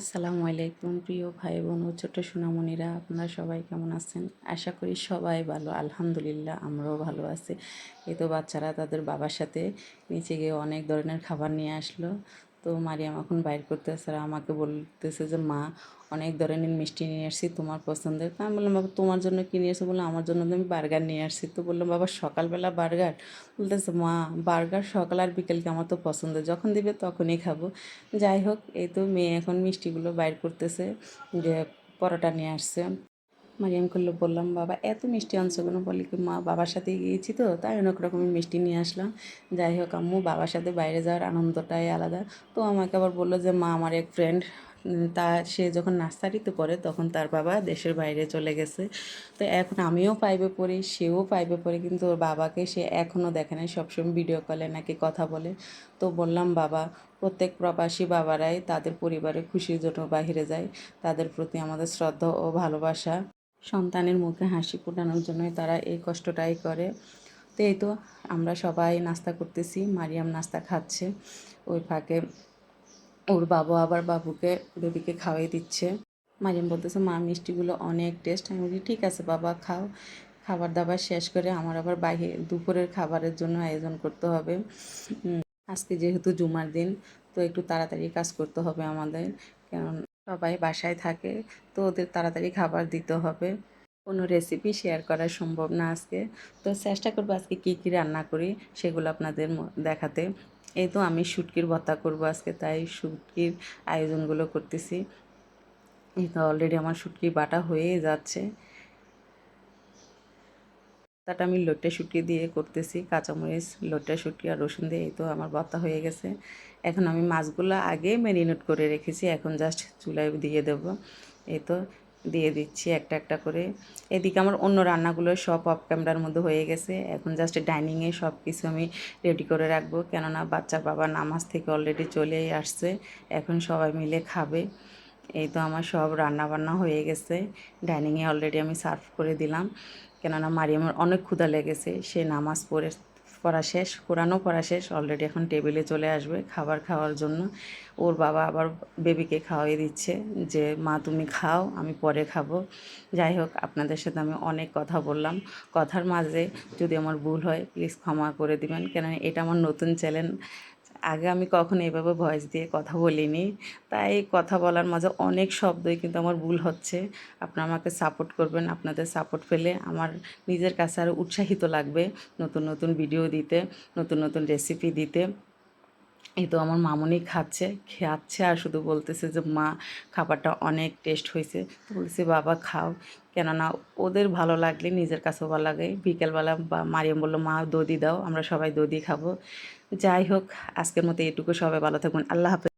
আসসালামু আলাইকুম প্রিয় ভাই বোন ও ছোট সোনামণিরা, আপনারা সবাই কেমন আছেন? আশা করি সবাই ভালো, আলহামদুলিল্লাহ আমরাও ভালো আছি। এই তো বাচ্চারা তাদের বাবার সাথে নিচে গিয়ে অনেক ধরনের খাবার নিয়ে আসলো। তো মারিয়াম এখন বাইর করতেছে আর আমাকে বলতেছে যে, মা, অনেক ধরনের মিষ্টি নিয়ে আসছি তোমার পছন্দের। তা আমি বললাম, বাবা, তোমার জন্য কি নিয়ে এসো বললাম, আমার জন্য তো আমি বার্গার নিয়ে আসছি। তো বললাম, বাবা, সকালবেলা বার্গার? বলতেছে, মা, বার্গার সকাল আর বিকেলকে আমার তো পছন্দ। যখন দিবে তখনই খাব। যাই হোক, এই তো মেয়ে এখন মিষ্টিগুলো বাইর করতেছে, যে পরোটা নিয়ে আসছে। মারিয়াম করল বললাম, বাবা, এত মিষ্টি আনছো কেন? বলে কি, মা বাবার সাথে গিয়েছি তো, তাই অনেক রকমের মিষ্টি নিয়ে আসলাম। যাই হোক, আম্মু, বাবার সাথে বাইরে যাওয়ার আনন্দটাই আলাদা। তো আমাকে আবার বলল যে, মা আমার এক ফ্রেন্ড তা, সে যখন নার্সারিতে পড়ে, তখন তার বাবা দেশের বাইরে চলে গেছে। তো এখন আমিও পাইবে পড়ি, সেও পাইবে পড়ে, কিন্তু ওর বাবাকে সে এখনও দেখে নাই, সবসময় ভিডিও কলে নাকি কথা বলে। তো বললাম, বাবা, প্রত্যেক প্রবাসী বাবারাই তাদের পরিবারে খুশির জন্য বাহিরে যায়। তাদের প্রতি আমাদের শ্রদ্ধা ও ভালোবাসা। সন্তানের মুখে হাসি ফোটানোর জন্যই তারা এই কষ্টটাই করে। তো এই তো আমরা সবাই নাস্তা করতেছি, মারিয়াম নাস্তা খাচ্ছে। ওই ফাঁকে ওর বাবু আবার বাবুকে, বেবিকে খাওয়াই দিচ্ছে। মারিয়াম বলতেছে, মা, মিষ্টিগুলো অনেক টেস্ট আমি বলি, ঠিক আছে বাবা, খাও। খাবার দাবার শেষ করে আমার আবার বাইরে দুপুরের খাবারের জন্য আয়োজন করতে হবে। আজকে যেহেতু জুমার দিন, তো একটু তাড়াতাড়ি কাজ করতে হবে আমাদের। কারণ সবাই বাসায় থাকে, তো ওদের তাড়াতাড়ি খাবার দিতে হবে। কোনো রেসিপি শেয়ার করা সম্ভব না আজকে। তো চেষ্টা করব আজকে কী কী রান্না করি সেগুলো আপনাদের দেখাতে। এই তো আমি শুটকির ভর্তা করব আজকে, তাই শুটকির আয়োজনগুলো করতেছি। এই তো অলরেডি আমার শুটকি বাটা হয়ে যাচ্ছে। তাটা আমি লোটে শুটকি দিয়ে করতেছি, কাঁচামরিচ, লোটে শুটকি আর রসুন দিয়ে, এই তো আমার ভর্তা হয়ে গেছে। এখন আমি মাছগুলো আগে ম্যারিনেট করে রেখেছি, এখন জাস্ট চুলায় দিয়ে দেব। এই তো দিয়ে দিচ্ছি একটা একটা করে। এদিকে আমার অন্য রান্নাগুলো সব অফ ক্যামেরার মধ্যে হয়ে গেছে। এখন জাস্ট ডাইনিংয়ে সব কিছু আমি রেডি করে রাখব। কেননা বাচ্চা বাবা নামাজ থেকে অলরেডি চলেই আসছে, এখন সবাই মিলে খাবে। এই তো আমার সব রান্না বান্না হয়ে গেছে। ডাইনিংয়ে অলরেডি আমি সার্ভ করে দিলাম। কেননা মারিয়ামের অনেক ক্ষুধা লেগেছে। সে নামাজ পড়ে, পড়া শেষ, কোরআনও পড়া শেষ অলরেডি এখন টেবিলে চলে আসবে খাবার খাওয়ার জন্য। ওর বাবা আবার বেবিকে খাওয়াই দিচ্ছে যে, মা, তুমি খাও, আমি পরে খাব। যাই হোক, আপনাদের সাথে আমি অনেক কথা বললাম। কথার মাঝে যদি আমার ভুল হয় প্লিজ ক্ষমা করে দিবেন। কেননা এটা আমার নতুন চ্যানেল আগে আমি কখনো এভাবে ভয়েস দিয়ে কথা বলিনি। তাই কথা বলার মাঝে অনেক শব্দই কিন্তু আমার ভুল হচ্ছে। আপনারা আমাকে সাপোর্ট করবেন, আপনাদের সাপোর্ট পেলে আমার নিজের কাছে আরও উৎসাহিত লাগবে নতুন নতুন ভিডিও দিতে, নতুন নতুন রেসিপি দিতে। এই তো আমার মামনি খাচ্ছে খাচ্ছে আর শুধু বলতেছে যে, মা, খাবারটা অনেক টেস্ট হয়েছে। তো বলছি বাবা, খাও। কেননা ওদের ভালো লাগলে নিজের কাছেও ভালো লাগে। বিকেলবেলা বা মারিয়াম বলল, মা দদি দাও, আমরা সবাই দদি খাব। যাই হোক, আজকের মতো এটুকু সবাই ভালো থাকবেন। আল্লাহ হাফেজ।